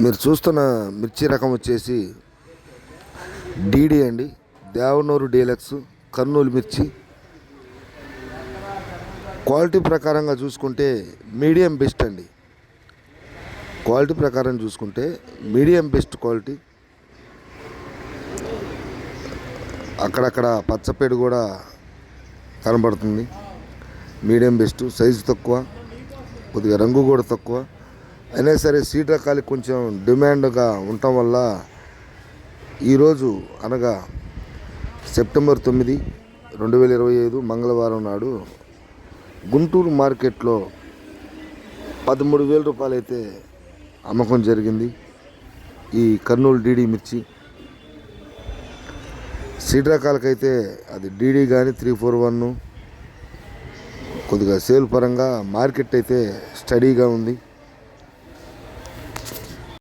మీరు చూస్తున్న మిర్చి రకం వచ్చేసి డీడీ అండి. దేవనూరు డీలక్స్ కర్నూలు మిర్చి. క్వాలిటీ ప్రకారంగా చూసుకుంటే మీడియం బెస్ట్ అండి. క్వాలిటీ ప్రకారం చూసుకుంటే మీడియం బెస్ట్ క్వాలిటీ. అక్కడక్కడ పచ్చపేడు కూడా కనబడుతుంది. మీడియం బెస్ట్ సైజు తక్కువ కొద్దిగా రంగు కూడా తక్కువ. అయినా సరే సీట్ రకాలకి కొంచెం డిమాండ్గా ఉండటం వల్ల ఈరోజు అనగా సెప్టెంబర్ తొమ్మిది రెండు వేల ఇరవై ఐదు మంగళవారం నాడు గుంటూరు మార్కెట్లో పదమూడు వేల రూపాయలు అయితే అమ్మకం జరిగింది. ఈ కర్నూలు డీడీ మిర్చి సీడ్ రకాలకైతే అది డీడీ కానీ త్రీ ఫోర్ వన్ కొద్దిగా సేల్ పరంగా మార్కెట్ అయితే స్టడీగా ఉంది.